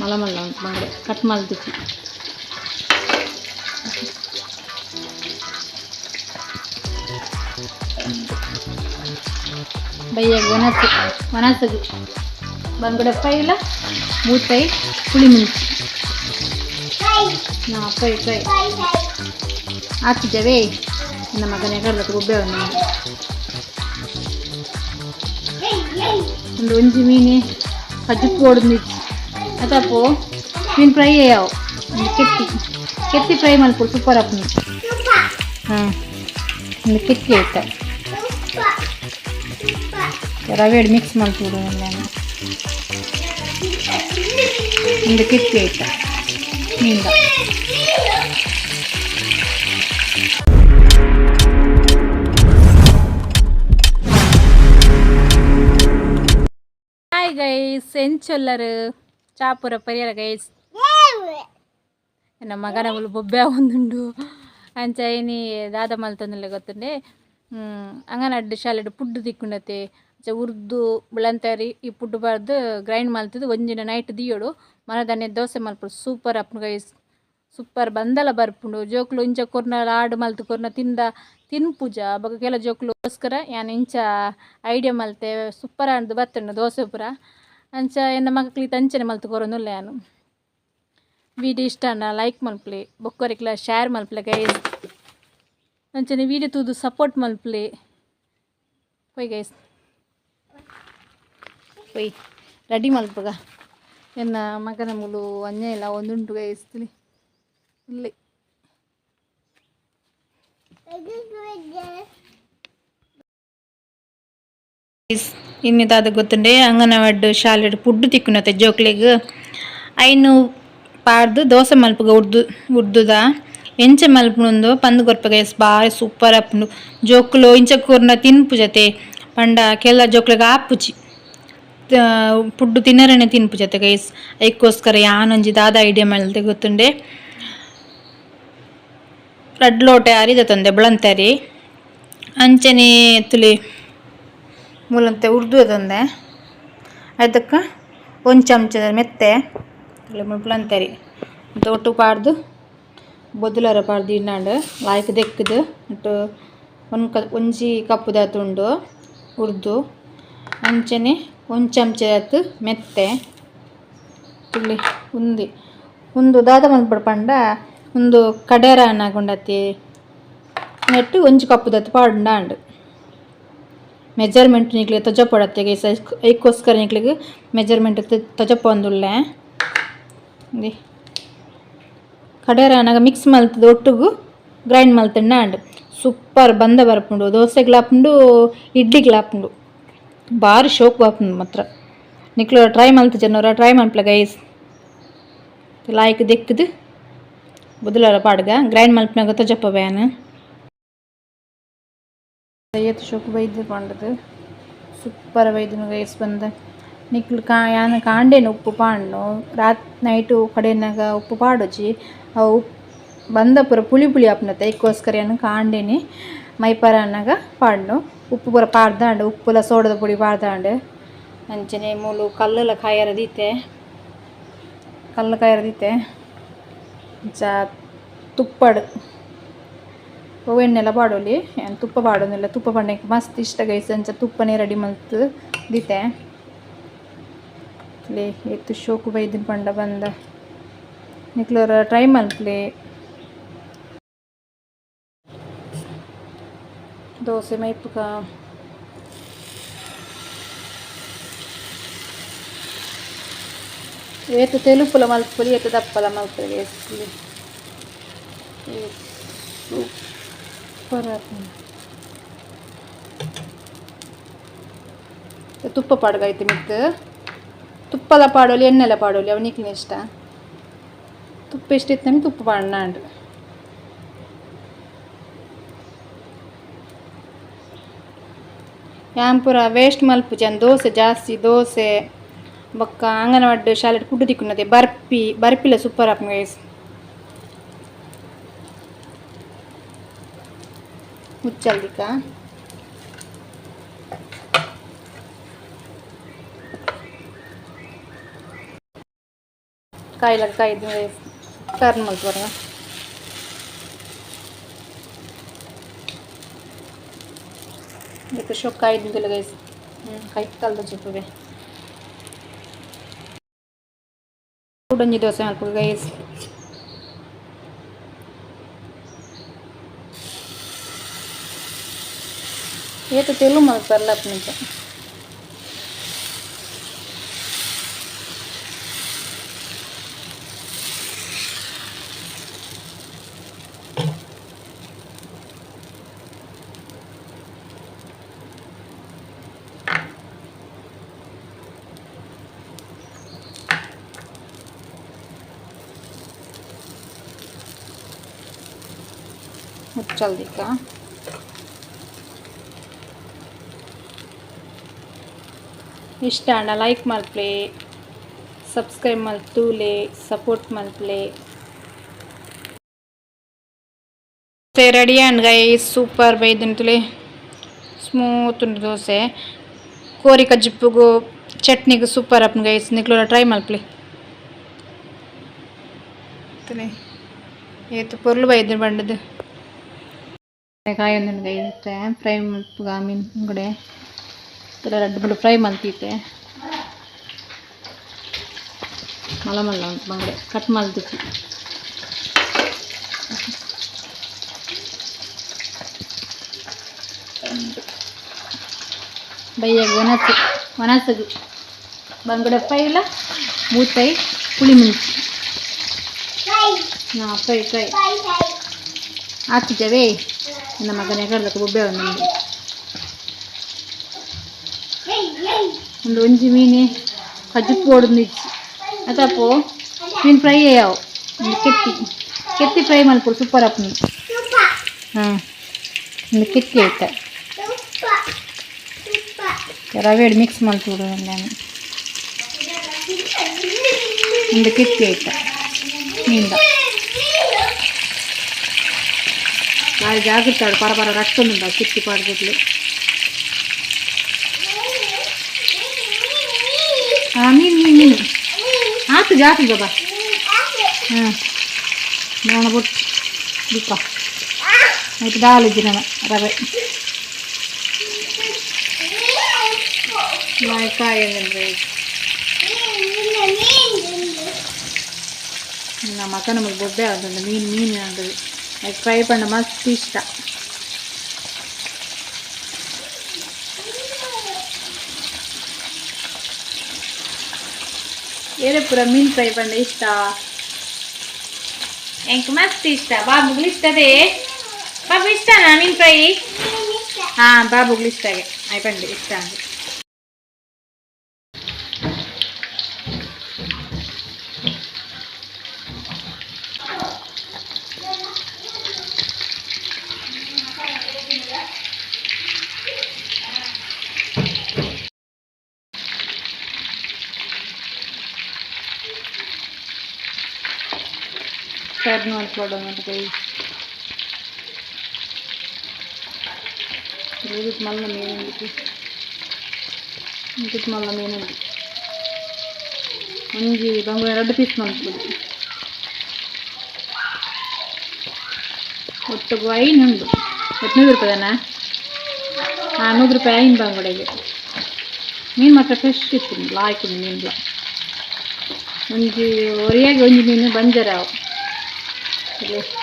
ಮಲ ಮಲ್ಲ ಉಂಟು ಬಂಗಡೆ ಕಟ್ ಮಲ್ದಿತ್ತು ಬೈಯಾಗ ಒಣಸು ಒಣಸದು ಬಂಗಡೆ ಫ್ರೈಲ ಮೂತೈ ಪುಳಿ ಮೆಣಸು ಹಾಂ ಫ್ರೈ ಫ್ರೈ ಹಾಕಿದ್ದೇವೆ ನನ್ನ ಮಗನ ಕಡಲಕ್ಕೆ ಗೊಬ್ಬೆ ಒಂದು ಒಂದು ಒಂಜಿ ಮೀನು ಕಜ್ಜುಪ್ಪು ಹೊಡೆದು ಅದಪ್ಪು ಮೀನು ಫ್ರೈ ಅಯ್ಯಾವು ಒಂದು ಕೆತ್ತಿ ಕೆತ್ತಿ ಫ್ರೈ ಮಾಡ್ಕೊಡು ಸೂಪರ್ ಅಪ್ಪ ಹಾಂ ಒಂದು ಕೆತ್ತಿ ಆಯ್ತಾ ರವೆ ಮಿಕ್ಸ್ ಮಾಡ್ಕೊಡು ಎಲ್ಲ ಒಂದು ಕೆತ್ತಿ ಆಯ್ತಾ ಮೀನ್ದ ಹಾಯ್ ಗೈಸ್ ಎಂಚೊಲ್ಲರು ಚಾಪುರ ಪರಿಯರ ಗೈಸ್ ನಮ್ಮ ಮಗನ ಮುಲು ಬೊಬ್ಬೆ ಒಂದುಂಡು ಅಂಚ ಏನಿ ದಾದ ಮಲ್ತೊಂದುಲ್ಲೆ ಗೊತ್ತುಂಡೆ ಅಂಗನಡ್ಡು ಶಾಲೆಡ್ ಪುಡ್ಡು ತಿಕ್ಕುಂಡತ್ತೆ. ಅಂಚ ಉರ್ದು ಬಿಳಂತಾರಿ ಈ ಪುಡ್ಡು ಬಾರ್ದು ಗ್ರೈಂಡ್ ಮಲ್ತದ್ದು ಒಂದಿನ ನೈಟ್ ದಿಯೋಡು. ಮನದನ್ನೇ ದೋಸೆ ಮಲ್ಪಡು ಸೂಪರ್ ಅಪ್ಪನ ಗೈಸ್ ಸೂಪರ್ ಬಂದಲ ಬರ್ಪುಂಡು. ಜೋಕ್ಲು ಇಂಚ ಕೊರ್ನ ಆಡು ಮಲ್ತು ಕೊರ್ನ ತಿಂದ ತಿನ್ಪುಜ. ಬೊಕ ಕೆಲ ಜೋಕ್ಲುಗೋಸ್ಕರ ಯಾನ್ ಇಂಚ ಐಡಿಯಾ ಮಲ್ತೆ ಸೂಪರ್ ಅಂದು ಬರ್ತುಂಡು ದೋಸೆ ಪೂರ. ಅಂಚ ಎನ್ನ ಮಕ್ಳಿಗೆ ಅಂಚನೆ ಮಲ್ತು ಕೊರೊಂದುಲ್ಲ ಯಾನು ವಿಡಿಯೋ ಇಷ್ಟನ ಲೈಕ್ ಮಲ್ಪ್ಲೆ ಬೊಕ್ಕೊರಿಕ್ಲ ಶೇರ್ ಮಲ್ಪ್ಲೆ ಗೈಸ್ ಅಂಚನೆ ವಿಡಿಯೋ ತೂದು ಸಪೋರ್ಟ್ ಮಲ್ಪ್ಲೆ ಹೊಯ್ ಗೈಸ್ ಹೊಯ್ ರೆಡಿ ಮಲ್ಪಗ ಎನ್ನ ಮಗನ ಮುಲು ಅಂಜ ಇಲ್ಲ ಒಂದುಂಟು ಗೈಸ್ ತಿಳಿ ಇಲ್ಲಿ ಇನ್ನಿದಾದ ಗೊತ್ತುಂಡೆ ಅಂಗನವಾಡಿ ಶಾಲೆಡ್ ಪುಡ್ಡು ತಿಕ್ಕುನತೆ ಜೋಕ್ಲೆಗ್. ಐನು ಪಾಡ್ದು ದೋಸೆ ಮಲ್ಪಗ ಉರ್ದು ಉರ್ದುದ ಎಂಚ ಮಲ್ಪುಂಡು ಪಂದ್ ಕೊರ್ಪಗ ಎಸ್ ಬಾರಿ ಸೂಪರ್ ಅಪ್ಪುಂಡು. ಜೋಕ್ಲು ಇಂಚ ಕೂರ್ನ ತಿನ್ಪುಜತೆ ಪಂಡ ಕೆಲ ಜೋಕ್ಲೆಗ್ ಆಪುಜಿ ತ- ಪುಡ್ಡು ತಿನ್ನರನೆ ತಿನ್ಪುಜತೆ ಗೈಸ್ ಐಕ್ಕೋಸ್ಕರ ಯಾನೊಂಜಿ ದಾದ ಐಡಿಯಾ ಮಲ್ತೆ ಗೊತ್ತುಂಡೆ. ರಡ್ ಲೋಟೆ ಅರಿದ ತಂದೆ, ಬಳಂತಾರಿ. ಅಂಚನೆ ತುಲಿ ಮೂಲಂತೆ ಉರ್ದು ಅದೊಂದೆ. ಅದಕ್ಕೆ ಒಂದು ಚಮಚದ ಮೆತ್ತೆ. ತುಲಿ ರೀ. ದೊಟ್ಟು ಪಾಡ್ದು ಬೊದ್ದುಲರ ಪಾಡ್ದು ಇನ್ನಾಂಡು ಲಾಯ್ಕ್ ದೆಕ್ಕದು, ಮತ್ತು ಒಂದು ಕ, ಒಂಜಿ ಕಪ್ಪುದ ತುಂಡು ಉರ್ದು. ಅಂಚನೆ ಒಂದು ಚಮಚದ ಮೆತ್ತೆ. ಇಲ್ಲಿ ಉಂದಿ. ಒಂದು ದಾದ ಮಲ್ಪಡ ಪಂಡ ಒಂದು ಕಡೇರ ಅನ್ನಗೊಂಡತಿ ನೆಟ್ಟು ಒಂಜಿ ಪಾಡುಂಡ ಮೆಜರ್ಮೆಂಟ್ ನಿಕ್ಲಿಗೆ ತೊಜಪಡತ್ತೆ ಗೈಸ್ ಐಕ್ಕೋಸ್ಕರ ನಿಕ್ಲಿಗೆ ಮೆಜರ್ಮೆಂಟ್ ತೊಜಪೊಂದುಲ್ಲೆ ದಿ ಕಡೇರ ಅನ್ನಗ ಮಿಕ್ಸ್ ಮಲ್ತದ, ಒಟ್ಟುಗು ಗ್ರೈಂಡ್ ಮಲ್ತಂಡ ಅಂಡ್ ಸೂಪರ್ ಬಂದ ಬರ್ಪುಂಡು ದೋಸೆಗ್ಲ ಹಾಪುಂಡು ಇಡ್ಲಿಗ್ಲ ಹಾಪುಂಡು ಭಾರಿ ಶೋಕ್ ಬಾಪುಂಡು ಮಾತ್ರ. ನಿಕ್ಲು ಟ್ರೈ ಮಲ್ತ ಜನರ ಟ್ರೈ ಮಲ್ಪಲ ಗೈಸ್ ಲಾಯ್ಕ್ ದೆಕ್ಕದು. ಬುದಲಾರ ಪಾಡ್ಗ. ಗ್ರೈಂಡ್ ಮಲ್ಪನಾಗ ತೊಜಪ್ಪ ಬ್ಯಾನ್. ಏತು ಶೋಕು ಬೈದ್ಯ ಪಾಂಡದು ಸೂಪರ್ ಬೈದ್ನು ಗೈಸ್ ಬಂದ ನಿಕ್ಲು ಕಾ ಯಾನ ಕಾಂಡೇನು ಉಪ್ಪು ಪಾಂಡು ರಾತ್ ನೈಟು ಕಡೆನಾಗ ಉಪ್ಪು ಪಾಡೋಜಿ ಅವು ಬಂದ ಪೂರ ಪುಳಿ ಪುಳಿ ಆಪ್ನತೆ ಇಕ್ಕೋಸ್ಕರ ಏನು ಕಾಂಡೇನಿ ಮೈಪರ ಅನ್ನಗ ಪಾಡ್ನು ಉಪ್ಪು ಪೂರ ಪಾಡ್ದಾಂಡು ಉಪ್ಪುಲ ಸೋಡದ ಪುಡಿ ಪಾಡ್ದಾಂಡು ಅಂಚನೆ ಮೂಲು ಕಲ್ಲುಲ ಕಾಯರ ದೀತೆ ಕಲ್ಲು ಕಾಯರ ದೀತೆ ಜ ತುಪ್ಪಡು ಎಣ್ಣೆಲ್ಲ ಪಾಡೋಲಿ ಏನು ತುಪ್ಪ ಪಾಡೋನಿಲ್ಲ ತುಪ್ಪ ಪಂಡಕ್ಕೆ ಮಸ್ತ್ ಇಷ್ಟ ಗೈಸ್ ಅಂಚ ತುಪ್ಪನೇ ರೆಡಿ ಮಲ್ತು ದೀತೆ ಲೇ ಎತ್ತು ಶೋಕು ಬೈದಿನ ಪಂಡ ಬಂದ ನಿಕ್ಲೋರ ಟ್ರೈ ಮಲ್ಪ್ಲೆ ದೋಸೆ ಮೈಪುಗ ಏತು ತೆಲುಪುಲ ಮಲ್ಪುಲಿ ಏತು ದಪ್ಪಲ ಮಲ್ಪಲಿ ಎಸ್ಲಿ ಸೂಪರ್. ತುಪ್ಪ ಪಾಡ್ಗಾಯ್ತು ಮಿತ್ ತುಪ್ಪಲ ಪಾಡೋಲಿ ಎಣ್ಣೆಲ್ಲ ಪಾಡೋಲಿ ಅವನಿಕ್ಕಿನ ಇಷ್ಟ. ತುಪ್ಪ ಎಷ್ಟಿತ್ತು ನಮಗೆ? ತುಪ್ಪ ಪಾಡಣ ಯಾನ್ ಯಾಂಪುರ, ವೇಸ್ಟ್ ಮಲ್ಪುಜನ್ ದೋಸೆ, ಜಾಸ್ತಿ ದೋಸೆ, ಬೊಕ್ಕ, ಅಂಗನವಾಡಿ ಶಾಲೆ ಫುಡ್ ತಿಕ್ಕುನ್ನದೆ ಬರ್ಪಿ, ಬರ್ಪಿಲ ಸೂಪರ್ ಆಪ್ ಗೈಸ್ मुचल का కాయలకు కాయ టర్నల్ త్వరగా ఇక్కడ షొక్క ఐదు నిమిషాలు గైస్ కై కలదు చెప్పవే ఉడంజి దోశ అనుకో గైస్ એ તો તેલું મને પરલાપનું છે चल देखा ಇಷ್ಟ ಅಣ್ಣ ಲೈಕ್ ಮಲ್ಪ್ಲೆ ಸಬ್ಸ್ಕ್ರೈಬ್ ಮಲ್ಪ್ ತೂಲೆ ಸಪೋರ್ಟ್ ಮಲ್ಪ್ಲೆ ರೆಡಿ ಆ್ಯಂಡ್ ಗೈ ಸೂಪರ್ ಬೈದಂತಲೇ ಸ್ಮೂತ್ ಉಂಡು ದೋಸೆ. ಕೋರಿಕ ಜಿಪ್ಪುಗೂ ಚಟ್ನಿಗೂ ಸೂಪರ್ ಅಪ್ಪನ ಗೈಸ್ ನಿಕ್ಲೋರ ಟ್ರೈ ಮಲ್ಪ್ಲಿ ಏತು ಪೊರ್ಲು ಬೈದ್ರು ಬಂಡದು ಕಾಯಿ ಒಂದು ಫ್ರೈ ಮಲ್ಪುಗ ಮೀನು ಕೂಡ. ಇಲ್ಲ ರೆಡ್ ಬುಲ್ ಫ್ರೈ ಮಲ್ತಿತ್ತೆ. ಮಲ ಮಲ್ಲ ಉಂಟು ಬಂಗಡೆ ಕಟ್ ಮಲ್ತಿಚ್ಚಿ ಬೈಯಾಗ ಒಣಸು ಒನಸಗು ಬಂಗಡೆ ಫ್ರೈ ಇಲ್ಲ ಮೂತೈ ಪುಳಿ ಮಿಂಚಿ ಹಾಂ ಫ್ರೈ ಫ್ರೈ ಹಾಕಿದ್ದೇವೆ. ನನ್ನ ಮಗನೇ ಕಡ್ದಕ್ಕೆ ಬೊಬ್ಬೆ ಒಂದು ಒಂದು ಒಂಜಿ ಮೀನೆ ಕಜ್ಜುಪ್ಪು ಓಡುದು ಇಚ್ಚಿ ಅತಪ್ಪು ಮೀನು ಫ್ರೈ ಅಯ್ಯಾವು ಒಂದು ಕೆತ್ತಿ ಕೆತ್ತಿ ಫ್ರೈ ಮಲ್ಪುಡು ಸೂಪರ್ ಅಪ್ಪ ನೀನು ಹಾಂ ಒಂದು ಕೆತ್ತಿ ಆಯ್ತಾ ರವೆ ಮಿಕ್ಸ್ ಮಲ್ಪುಡು ನಾನು ಒಂದು ಕೆತ್ತಿ ಆಯ್ತಾ ಮೀನ್ದ ಭಾರಿ ಜಾಗ್ರತೆ ಪರ ಪರ ರಟ್ಟೊಂದುಂಡ ಕಿತ್ತಿ ಪಾಡ್ಬಿಡ್ಲು ಹಾಂ ಮೀನು ಮೀನು ಮೀನು ಹಾಕು ಜಾತಿ ಬಾಬಾ ಹಾಂ ನೋಡ್ಬಿಟ್ಟು ದೀಪ ಆಯ್ತು ದಾಲ್ ಇದ್ದೀನಿ ರವೆ ಕಾಯಿ ಅಂದರೆ ನಮ್ಮ ಅಕ್ಕ ನಮಗೆ ಬೊಬ್ಬೆ ಆಗುತ್ತೆ ಮೀನು ಮೀನು ಅಂದರೆ ಅದು ಫ್ರೈ ಪಂಡ ಮಸ್ತ್ ಇಷ್ಟ ಏನೇ ಪೂರ ಮೀನು ಫ್ರೈ ಪಂಡ ಇಷ್ಟ ಎಂಕ್ ಮಸ್ತ್ ಇಷ್ಟ ಬಾಬುಗಳು ಇಷ್ಟದೇ ಬಾಬು ಇಷ್ಟನಾ ಮೀನು ಫ್ರೈ ಹಾಂ ಬಾಬುಗಳು ಇಷ್ಟಗೆ ಆಯ್ಪಂಡೆ ಇಷ್ಟ ಅಂದ್ರೆ ಟರ್ನ್ ನೋಡ್ಕೊಳ್ಳೋಣ ಮಲ್ಲ ಮೀನು ಇದಕ್ಕೆ ಮಲ್ಲ ಮೀನು ಒಂಜಿ ಬಂಗು ಎರಡು ಪೀಸ್ ಮಾಡ್ಬೋದು ಒಟ್ಟು ಐನ್ ಉಂಡು ಎಟ್ನೂರು ರೂಪಾಯಿ ಹಾಂ ನೂರು ರೂಪಾಯಿ ಐನ್ ಬಂಗುಡೆಗೆ. ಮೀನು ಮಾತ್ರ ಫ್ರೆಶ್ ಇತ್ತು. ಲಾಯ್ಕು ಮೀನುಲ ಒಂಜಿ ಒರಿಯಾಗಿ ಒಂಜಿ ಮೀನು ಬಂಜರಾವು ছিল